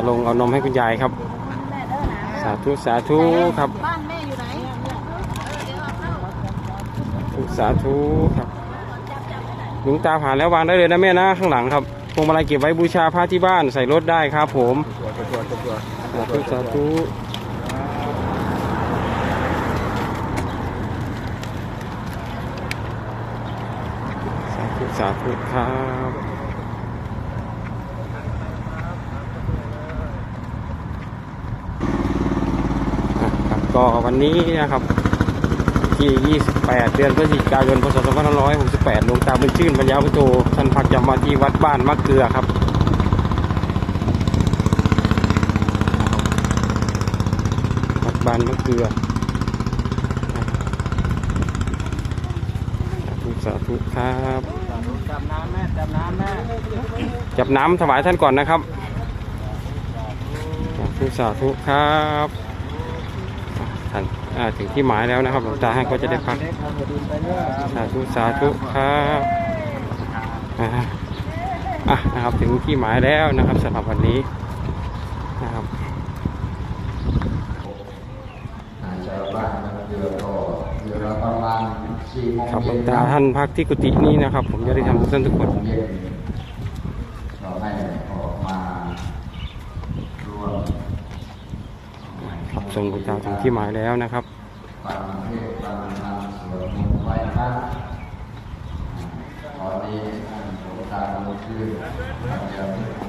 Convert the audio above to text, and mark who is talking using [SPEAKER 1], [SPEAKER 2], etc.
[SPEAKER 1] จะลงเอานมให้คุณยายครับ สาธุสาธุครับ
[SPEAKER 2] บ้านแม่อยู่ไหน
[SPEAKER 1] สาธุครับหลวงตาผ่านแล้ววางได้เลยนะแม่นะข้างหลังครับพวงมาลัยเก็บไว้บูชาพระที่บ้านใส่รถได้ครับ ผมสาธุสาธุสาธุสาธุครับอะครับ ก็วันนี้นะครับที่28 เดือนพฤศจิกายน พศ 2568 หลวงตาบุญชื่นปัญญาพุทโธท่านพักจำมาที่วัดบ้านมะเกลือครับ วัดบ้านมะเกลือ สาธุครับ
[SPEAKER 3] จับน้ำแม่จับน้ำแม่
[SPEAKER 1] จับน้ำถวายท่านก่อนนะครับ สาธุสาธุครับ ถึงที่หมายแล้วนะครับหลวงตาให้ก็จะได้พักสาธุสาธุครับอ่าอะนะครับถึงที่หมายแล้วนะครับสำหรับวันนี้นะครับ
[SPEAKER 4] ชาวบ้านเรือก็เรือละประมาณสี่โมง
[SPEAKER 1] ครับหลวงตาท่านพักที่กุฏินี้นะครับ ผมจะได้ทำทุกท่านทุกคน
[SPEAKER 4] โมงเย็นเราให้ออกมาร่วม
[SPEAKER 1] ครับ ส่งดวงตาถึงที่หมายแล้วนะครับ
[SPEAKER 4] ตอนนี้ท่านหลวงตาลงชื่อท่านเดียวโค